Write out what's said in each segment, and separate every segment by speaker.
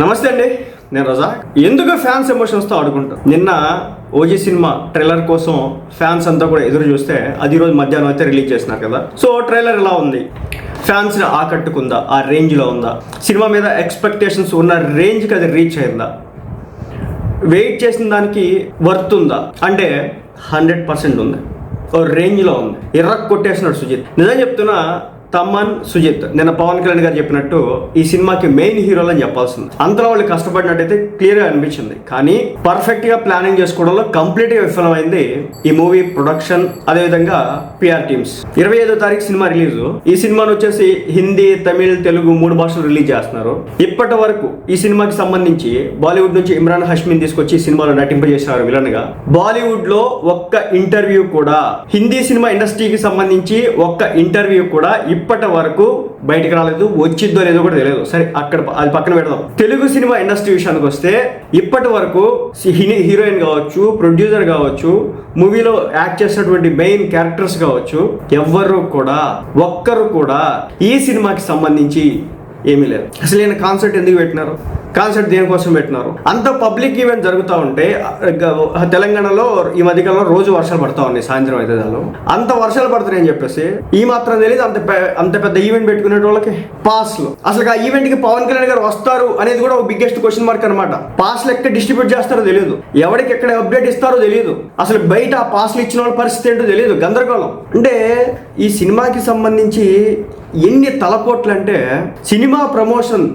Speaker 1: నమస్తే అండి నేను రజా. ఎందుకు ఫ్యాన్స్ ఎమోషన్స్తో ఆడుకుంటాం? నిన్న ఓజీ సినిమా ట్రైలర్ కోసం ఫ్యాన్స్ అంతా కూడా ఎదురు చూస్తే అది రోజు మధ్యాహ్నం అయితే రిలీజ్ చేసినారు కదా. సో ట్రైలర్ ఎలా ఉంది? ఫ్యాన్స్ ఆకట్టుకుందా? ఆ రేంజ్లో ఉందా? సినిమా మీద ఎక్స్పెక్టేషన్స్ ఉన్న రేంజ్కి అది రీచ్ అయిందా? వెయిట్ చేసిన దానికి వర్త్ ఉందా? అంటే హండ్రెడ్ పర్సెంట్ ఉంది. ఓ రేంజ్లో ఉంది. ఎర్ర కొట్టేసినాడు సుజిత్. నిజం చెప్తున్నా తమ్మన్ సుజిత్. నిన్న పవన్ కళ్యాణ్ గారు చెప్పినట్టు ఈ సినిమాకి మెయిన్ హీరోలు అని చెప్పాల్సింది. అంతలో వాళ్ళు కష్టపడినట్టయితే క్లియర్గా అనిపించింది. కానీ పర్ఫెక్ట్గా ప్లానింగ్ చేసుకోవడంలో కంప్లీట్గా విఫలమైంది ఈ మూవీ ప్రొడక్షన్ అదేవిధంగా పిఆర్ టీమ్స్ ఇరవై ఐదో తారీఖు సినిమా రిలీజ్ ఈ సినిమాను వచ్చేసి హిందీ తమిళ్ తెలుగు మూడు భాషలు రిలీజ్ చేస్తున్నారు. ఇప్పటి వరకు ఈ సినిమాకి సంబంధించి బాలీవుడ్ నుంచి ఇమ్రాన్ హష్మిన్ తీసుకొచ్చి ఈ సినిమాలో నటింపజేసినారు విలన్గా బాలీవుడ్లో ఒక్క ఇంటర్వ్యూ కూడా హిందీ సినిమా ఇండస్ట్రీకి సంబంధించి ఒక్క ఇంటర్వ్యూ కూడా ఇప్పటి వరకు బయటకు రాలేదు వచ్చిద్దో లేదో కూడా తెలియదు. సరే అక్కడ అది పక్కన పెడదాం. తెలుగు సినిమా ఇండస్ట్రీ విషయానికి వస్తే ఇప్పటి వరకు హీరోయిన్ కావచ్చు ప్రొడ్యూసర్ కావచ్చు మూవీలో యాక్ట్ చేసినటువంటి మెయిన్ క్యారెక్టర్స్ కావచ్చు ఎవ్వరు కూడా ఒక్కరు కూడా ఈ సినిమాకి సంబంధించి ఏమీ లేదు. అసలు ఈయన కాన్సర్ట్ ఎందుకు పెట్టినారు? కాన్సర్ట్ దేనికోసం పెట్టినారు? అంత పబ్లిక్ ఈవెంట్ జరుగుతూ ఉంటే తెలంగాణలో ఈ మధ్యకాలంలో రోజు వర్షాలు పడతా ఉన్నాయి సాయంత్రం అయితే చాలు. అంత వర్షాలు పడుతున్నాయని చెప్పేసి ఈ మాత్రం తెలియదు అంత అంత పెద్ద ఈవెంట్ పెట్టుకునే వాళ్ళకి. పాస్లు అసలు ఆ ఈవెంట్కి పవన్ కళ్యాణ్ గారు వస్తారు అనేది కూడా ఒక బిగ్గెస్ట్ క్వశ్చన్ మార్క్ అనమాట పాస్లు ఎక్కడ డిస్ట్రిబ్యూట్ చేస్తారో తెలియదు. ఎవరికి ఎక్కడ అప్డేట్ ఇస్తారో తెలియదు. అసలు బయట ఆ పాస్లు ఇచ్చిన వాళ్ళ పరిస్థితి ఏంటో తెలియదు. గందరగోళం. అంటే ఈ సినిమాకి సంబంధించి ఎన్ని తలపోట్లు అంటే సినిమా ప్రమోషన్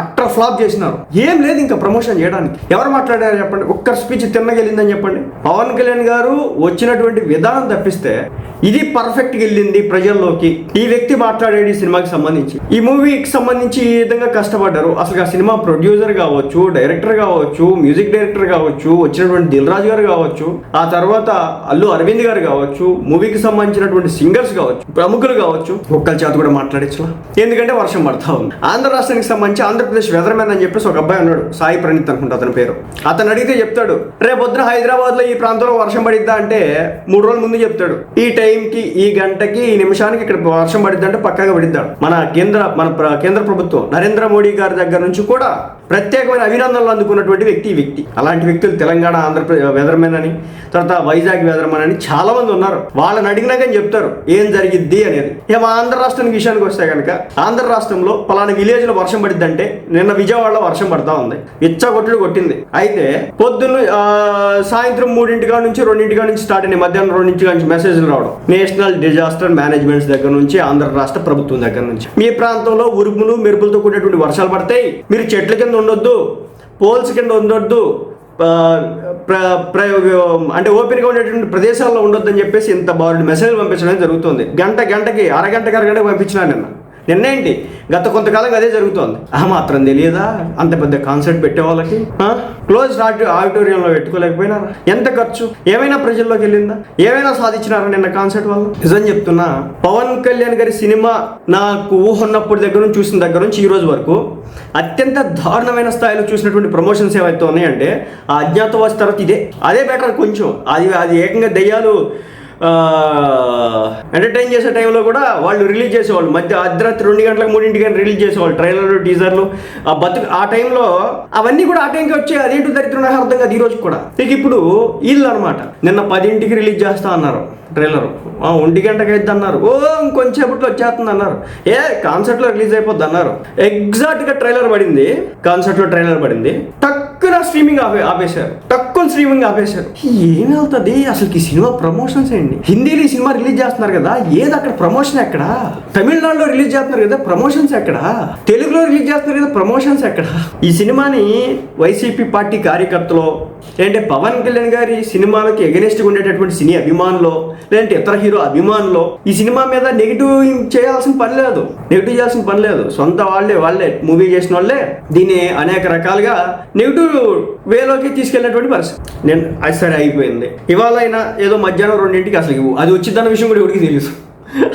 Speaker 1: అట్ర ఫ్లాప్ చేసినారు. ఏం లేదు ఇంకా ప్రమోషన్ చేయడానికి. ఎవరు మాట్లాడారు చెప్పండి? ఒక్క స్పీచ్ తిన్నగెళ్ళిందని చెప్పండి. పవన్ కళ్యాణ్ గారు వచ్చినటువంటి విధానం తప్పిస్తే ఇది పర్ఫెక్ట్ వెళ్ళింది ప్రజల్లోకి. ఈ వ్యక్తి మాట్లాడేది ఈ సినిమాకి సంబంధించి. ఈ మూవీకి సంబంధించి ఈ విధంగా కష్టపడ్డారు. అసలు ఆ సినిమా ప్రొడ్యూసర్ కావచ్చు డైరెక్టర్ కావచ్చు మ్యూజిక్ డైరెక్టర్ కావచ్చు వచ్చినటువంటి దిల్ రాజు గారు కావచ్చు ఆ తర్వాత అల్లు అరవింద్ గారు కావచ్చు మూవీకి సంబంధించినటువంటి సింగర్స్ కావచ్చు ప్రముఖులు కావచ్చు ఒక్కరి చేత కూడా మాట్లాడించలా ఎందుకంటే వర్షం పడతా ఉంది. ఆంధ్ర రాష్ట్రానికి సంబంధించి ఆంధ్రప్రదేశ్ వెదర్ అని చెప్పేసి ఒక అబ్బాయి ఉన్నాడు సాయి ప్రణీత్ అనుకుంటా అతని పేరు. అతను అడిగితే చెప్తాడు రేపొద్దున హైదరాబాద్లో ఈ ప్రాంతంలో వర్షం పడిద్దా? అంటే మూడు రోజుల ముందు చెప్తాడు ఈ టైంకి ఈ గంటకి ఈ నిమిషానికి ఇక్కడ వర్షం పడిద్దా అంటే పక్కగా పడిద్దాడు మన కేంద్ర మన కేంద్ర ప్రభుత్వం నరేంద్ర మోడీ గారి దగ్గర నుంచి కూడా ప్రత్యేకమైన అభినందనలు అందుకున్నటువంటి వ్యక్తి ఈ వ్యక్తి. అలాంటి వ్యక్తులు తెలంగాణ ఆంధ్రప్రదేశ్ వెదర్మెన్ అని తర్వాత వైజాగ్ వెదర్మెన్ అని చాలా మంది ఉన్నారు. వాళ్ళని అడిగినా కానీ చెప్తారు ఏం జరిగిద్ది? అనేది. ఏమో ఆంధ్ర రాష్ట్రానికి విషయానికి వస్తే కనుక ఆంధ్ర రాష్ట్రంలో పలానా విలేజ్లో వర్షం పడిద్దంటే నిన్న విజయవాడలో వర్షం పడతా ఉంది. ఇచ్చగొట్లు కొట్టింది. అయితే పొద్దున్న సాయంత్రం మూడింటి నుంచి రెండింటి నుంచి స్టార్ట్ అయినాయి. మధ్యాహ్నం రెండింటి నుంచి మెసేజ్లు రావడం. నేషనల్ డిజాస్టర్ మేనేజ్మెంట్స్ దగ్గర నుంచి ఆంధ్ర రాష్ట్ర ప్రభుత్వం దగ్గర నుంచి. మీ ప్రాంతంలో ఉరుములు మెరుపులతో కూడినటువంటి వర్షాలు పడతాయి. మీరు చెట్ల కింద ఉండొద్దు. పోల్స్ కింద ఉండొద్దు. ప్ర ప్ర అంటే ఓపెన్గా ఉండేటువంటి ప్రదేశాల్లో ఉండొద్దని చెప్పేసి ఇంత బాగుంది మెసేజ్ పంపించడం జరుగుతుంది. గంట గంటకి అరగంటకి అరగంటకి పంపించినా నిన్న. నిన్నేంటి? గత కొంతకాలంగా అదే జరుగుతోంది. ఆ మాత్రం తెలియదా? అంత పెద్ద కాన్సర్ట్ పెట్టే వాళ్ళకి? క్లోజ్ ఆడిటోరియంలో పెట్టుకోలేకపోయినారా? ఎంత ఖర్చు? ఏమైనా ప్రజల్లోకి వెళ్ళిందా? ఏమైనా సాధించినారా నిన్న కాన్సర్ట్ వల్ల నిజం చెప్తున్నా పవన్ కళ్యాణ్ గారి సినిమా నాకు ఊహ ఉన్నప్పుడు దగ్గర నుంచి చూసిన దగ్గర నుంచి ఈ రోజు వరకు అత్యంత దారుణమైన స్థాయిలో చూసినటువంటి ప్రమోషన్స్ ఏవైతే ఉన్నాయంటే ఆ అజ్ఞాతవాసి తర్వాత ఇదే. అదే బెటర్ కొంచెం. అది అది ఏకంగా దయ్యాలు ఎంటర్టైన్ చేసే టైంలో కూడా వాళ్ళు రిలీజ్ చేసేవాళ్ళు. మధ్య అర్ధరాత్రి రెండు గంటలకు మూడింటికి కానీ రిలీజ్ చేసేవాళ్ళు ట్రైలర్లు టీజర్లు ఆ బతుకు ఆ టైంలో అవన్నీ కూడా ఆ టైంకి వచ్చే అదేంటో దరిద్రం నాకు అర్థం కాదు ఈ రోజు కూడా. ఇక ఇప్పుడు వీళ్ళు అనమాట నిన్న పదింటికి రిలీజ్ చేస్తా అన్నారు ట్రైలర్ ఒంటి గంటకి అయితే అన్నారు. ఓ ఇంకొంచేపట్లో వచ్చేస్తుంది అన్నారు. ఏ కాన్సర్ట్లో రిలీజ్ అయిపోద్ది అన్నారు. ఎగ్జాక్ట్గా ట్రైలర్ పడింది కాన్సర్ట్లో ట్రైలర్ పడింది. టక్కున స్ట్రీమింగ్ ఆపే ఆపేశారు. తక్కువ స్ట్రీమింగ్ ఆపేశారు. ఏం వెళ్తుంది? అసలు ఈ సినిమా ప్రమోషన్స్ ఏంటి? హిందీలో ఈ సినిమా రిలీజ్ చేస్తున్నారు కదా ఏది అక్కడ ప్రమోషన్ ఎక్కడ? తమిళనాడులో రిలీజ్ చేస్తున్నారు కదా ప్రమోషన్స్ ఎక్కడ? తెలుగులో రిలీజ్ చేస్తున్నారు కదా ప్రమోషన్స్ ఎక్కడ? ఈ సినిమాని వైసీపీ పార్టీ కార్యకర్తలు లేదంటే పవన్ కళ్యాణ్ గారి సినిమాలకి ఎగనెస్ట్గా ఉండేటటువంటి సినీ అభిమానులు లేదంటే ఇతర హీరో అభిమానులు ఈ సినిమా మీద నెగిటివ్ చేయాల్సిన పని లేదు. నెగిటివ్ చేయాల్సిన పని లేదు. సొంత వాళ్ళే వాళ్ళే మూవీ చేసిన వాళ్ళే దీన్ని అనేక రకాలుగా నెగిటివ్ వేలోకి తీసుకెళ్ళినటువంటి పరిస్థితి. నేను అది సరే అయిపోయింది. ఇవాళ అయినా ఏదో మధ్యాహ్నం రెండింటికి అసలు అది వచ్చిందన్న విషయం కూడా ఎవరికి తెలుసు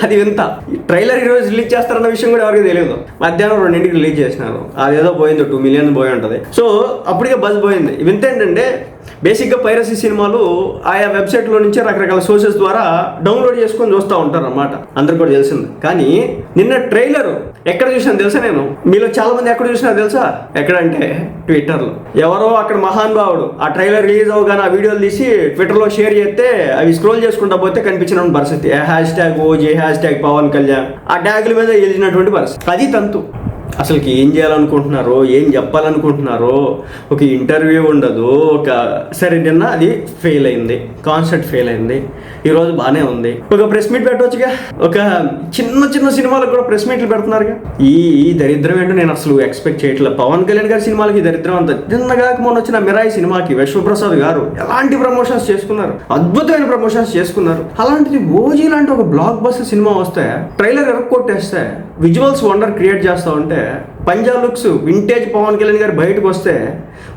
Speaker 1: అది వింత ట్రైలర్ ఈ రోజు రిలీజ్ చేస్తారన్న విషయం కూడా ఎవరికి తెలియదు. మధ్యాహ్నం రెండింటికి రిలీజ్ చేసినారు. అదేదో పోయింది టూ మిలియన్ పోయి ఉంటుంది. సో అప్పటికే బస్ పోయింది. వింత ఏంటంటే బేసిక్గా పైరసీ సినిమాలు ఆయా వెబ్సైట్లో నుంచి రకరకాల సోర్సెస్ ద్వారా డౌన్లోడ్ చేసుకొని చూస్తూ ఉంటారు అన్నమాట అందరు కూడా తెలిసింది. కానీ నిన్న ట్రైలర్ ఎక్కడ చూసినా తెలుసా నేను? మీలో చాలా మంది ఎక్కడ చూసినా తెలుసా? ఎక్కడంటే ట్విట్టర్లో. ఎవరో అక్కడ మహానుభావుడు ఆ ట్రైలర్ రిలీజ్ అవగానే ఆ వీడియోలు తీసి ట్విట్టర్లో షేర్ చేస్తే అవి స్క్రోల్ చేసుకుంటా పోతే కనిపించిన పరిస్థితి. Hashtag OG hashtag Pawan Kalyan. ఆ ట్యాగుల మీద గెలిచినటువంటి పరిస్థితి. అది తంతు. అసలుకి ఏం చేయాలనుకుంటున్నారో ఏం చెప్పాలనుకుంటున్నారో ఒక ఇంటర్వ్యూ ఉండదు ఒక సరే నిన్న అది ఫెయిల్ అయింది కాన్సర్ట్ ఫెయిల్ అయింది ఈరోజు బాగానే ఉంది. ఒక ప్రెస్ మీట్ పెట్టవచ్చుగా ఒక చిన్న చిన్న సినిమాలకు కూడా ప్రెస్ మీట్లు పెడుతున్నారుగా. ఈ ఈ దరిద్రం ఏంటో నేను అసలు ఎక్స్పెక్ట్ చేయట్లేదు పవన్ కళ్యాణ్ గారి సినిమాలకి ఈ దరిద్రం అంత. నిన్నగా మొన్న వచ్చిన మిరాయి సినిమాకి విశ్వప్రసాద్ గారు ఎలాంటి ప్రమోషన్స్ చేసుకున్నారు? అద్భుతమైన ప్రమోషన్స్ చేసుకున్నారు. అలాంటిది ఓజీ లాంటి ఒక బ్లాక్ బస్టర్ సినిమా వస్తే ట్రైలర్ ఎరక్కొట్టేస్తే విజువల్స్ వండర్ క్రియేట్ చేస్తూ ఉంటే పంజాబ్ లుక్స్ వింటేజ్ పవన్ కళ్యాణ్ గారు బయటకు వస్తే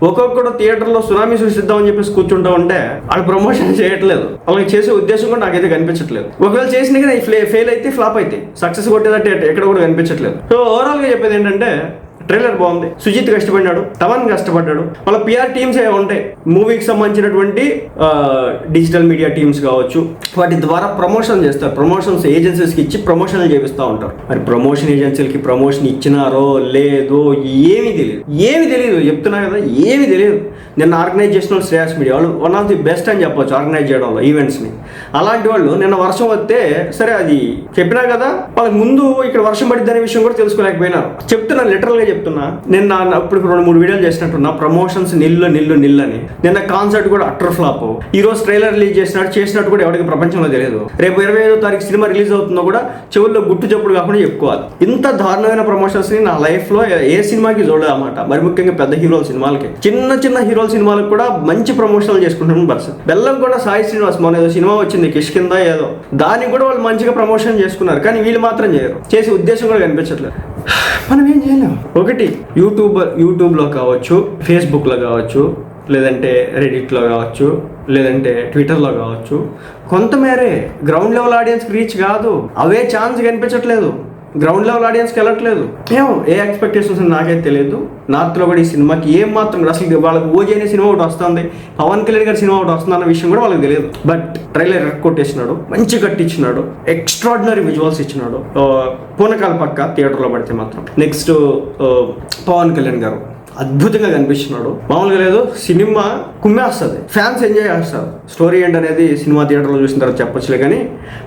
Speaker 1: ఒక్కొక్కడు థియేటర్లో సునామీ సృష్టిద్దామని చెప్పేసి కూర్చుంటా ఉంటే వాళ్ళు ప్రమోషన్ చేయట్లేదు. వాళ్ళకి చేసే ఉద్దేశం కూడా నాకైతే కనిపించట్లేదు. ఒకవేళ చేసిన కానీ ఫెయిల్ అయితే ఫ్లాప్ అయితే సక్సెస్ కొట్టేదంటే ఎక్కడ కూడా కనిపించట్లేదు. సో ఓవరాల్గా చెప్పేది ఏంటంటే ట్రైలర్ బాగుంది. సుజిత్ కష్టపడినాడు తమన్ కష్టపడ్డాడు. వాళ్ళ పిఆర్ టీమ్స్ ఏ ఉంటాయి మూవీకి సంబంధించినటువంటి డిజిటల్ మీడియా టీమ్స్ కావచ్చు వాటి ద్వారా ప్రమోషన్ చేస్తారు. ప్రమోషన్స్ ఏజెన్సీస్కి ఇచ్చి ప్రమోషన్లు చేపిస్తూ ఉంటారు. మరి ప్రమోషన్ ఏజెన్సీలకి ప్రమోషన్ ఇచ్చినారో లేదో ఏమీ తెలియదు. ఏమీ తెలియదు. చెప్తున్నా కదా ఏమీ తెలియదు. నిన్న ఆర్గనైజ్ చేసిన వాళ్ళు శ్రేయస్ మీడియా వాళ్ళు వన్ ఆఫ్ ది బెస్ట్ అని చెప్పొచ్చు ఆర్గనైజ్ చేయడంలో ఈవెంట్స్ని అలాంటి వాళ్ళు నిన్న వర్షం వస్తే సరే అది చెప్పినా కదా వాళ్ళకి ముందు ఇక్కడ వర్షం పడిద్ది అనే విషయం కూడా తెలుసుకోలేకపోయినారు. చెప్తున్నా లిటరల్గా చెప్తున్నా నేను నా అప్పుడు రెండు మూడు వీడియోలు చేసినట్టున్నా ప్రమోషన్స్ నిల్లు నిల్లు నిల్లు అని నిన్న కాన్సర్ట్ కూడా అట్టర్ ఫ్లాప్ ఈ రోజు ట్రైలర్ రిలీజ్ చేసినట్టు చేసినట్టు కూడా ఎవరికి ప్రపంచంలో తెలియదు. రేపు ఇరవై ఐదో తారీఖు సినిమా రిలీజ్ అవుతుందో కూడా చెవుల్లో గుట్టు చప్పుడు కాకుండా చెప్పుకోవాలి. ఇంత దారుణమైన ప్రమోషన్స్ని నా లైఫ్లో ఏ సినిమాకి చూడలేదు అన్నమాట. మరి ముఖ్యంగా పెద్ద హీరోల సినిమాలకి. చిన్న చిన్న హీరోల సినిమాలకు కూడా మంచి ప్రమోషన్లు చేసుకుంటున్నాను బర్స్ బెల్లం కూడా సాయి శ్రీనివాస్ మొన్న ఏదో సినిమా వచ్చింది కిష్ కింద ఏదో. దాన్ని కూడా వాళ్ళు మంచిగా ప్రమోషన్ చేసుకున్నారు. కానీ వీళ్ళు మాత్రం చేయరు. చేసే ఉద్దేశం కూడా కనిపించట్లేదు. మనం ఏం చేయలేం. ఒకటి యూట్యూబ్ యూట్యూబ్లో కావచ్చు ఫేస్బుక్లో కావచ్చు లేదంటే రెడిట్లో కావచ్చు లేదంటే ట్విట్టర్లో కావచ్చు కొంతమేరే గ్రౌండ్ లెవెల్ ఆడియన్స్కి రీచ్ కాదు. అవే ఛాన్స్ కనిపించట్లేదు. గ్రౌండ్ లెవెల్ ఆడియన్స్కి వెళ్ళట్లేదు. ఏమో ఏ ఎక్స్పెక్టేషన్స్ నాకైతే తెలియదు. నార్త్లో కూడా ఈ సినిమాకి ఏం మాత్రం అసలు వాళ్ళకి ఓజీ అనే సినిమా ఒకటి వస్తుంది. పవన్ కళ్యాణ్ గారి సినిమా ఒకటి వస్తుంది అన్న విషయం కూడా వాళ్ళకి తెలియదు. బట్ ట్రైలర్ కొట్టేసినాడు. మంచి కట్టించినాడు ఎక్స్ట్రాడినరీ విజువల్స్ ఇచ్చినాడు. పూనకాల పక్క థియేటర్లో పడితే మాత్రం. నెక్స్ట్ పవన్ కళ్యాణ్ గారు. అద్భుతంగా కనిపిస్తున్నాడు. మామూలుగా లేదు సినిమా కుమ్మేస్తుంది. ఫ్యాన్స్ ఎంజాయ్ చేస్తారు. స్టోరీ ఎండ్ అనేది సినిమా థియేటర్లో చూసిన తర్వాత చెప్పొచ్చులే కానీ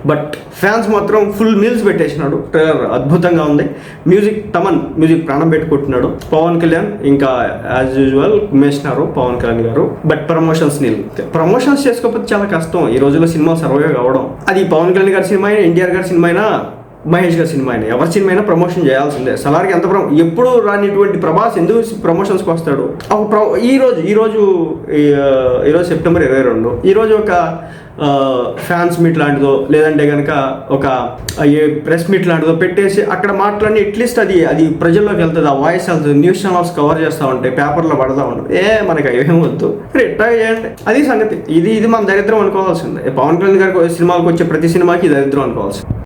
Speaker 1: బట్ ఫ్యాన్స్ మాత్రం ఫుల్ మీల్స్ పెట్టేసినాడు. ట్రైలర్ అద్భుతంగా ఉంది. మ్యూజిక్ తమన్ మ్యూజిక్ ప్రాణం పెట్టుకుంటున్నాడు. పవన్ కళ్యాణ్ ఇంకా యాజ్ యూజువల్ కుమ్మేసినారు పవన్ కళ్యాణ్ గారు. బట్ ప్రమోషన్స్ నీళ్ళు ప్రమోషన్స్ చేసుకోకపోతే చాలా కష్టం. ఈ రోజుల్లో సినిమా సర్వే కావడం. అది పవన్ కళ్యాణ్ గారి సినిమా అయినా ఎన్టీఆర్ గారి సినిమా అయినా మహేష్ గారి సినిమా అయినా ఎవరి సినిమా అయినా ప్రమోషన్ చేయాల్సిందే. సలార్కి ఎంత ప్రమో ఎప్పుడు రానిటువంటి ప్రభాస్ ఎందుకు ప్రమోషన్స్కి వస్తాడు? ఒక ప్ర ఈరోజు ఈరోజు ఈ ఈరోజు సెప్టెంబర్ ఇరవై రెండు. ఈరోజు ఒక ఫ్యాన్స్ మీట్ లాంటిదో లేదంటే కనుక ఒక ఏ ప్రెస్ మీట్ లాంటిదో పెట్టేసి అక్కడ మాట్లాడి అట్లీస్ట్ అది అది ప్రజల్లోకి వెళ్తుంది ఆ వాయిస్ వెళ్తుంది న్యూస్ ఛానల్స్ కవర్ చేస్తూ ఉంటాయి పేపర్లో పడతా ఉంటుంది ఏ మనకి ఏం వద్దు. ట్రై చేయండి. అది సంగతి. ఇది ఇది మన దరిద్రం అనుకోవాల్సిందే. పవన్ కళ్యాణ్ గారికి సినిమాలకు వచ్చే ప్రతి సినిమాకి దరిద్రం అనుకోవాల్సింది.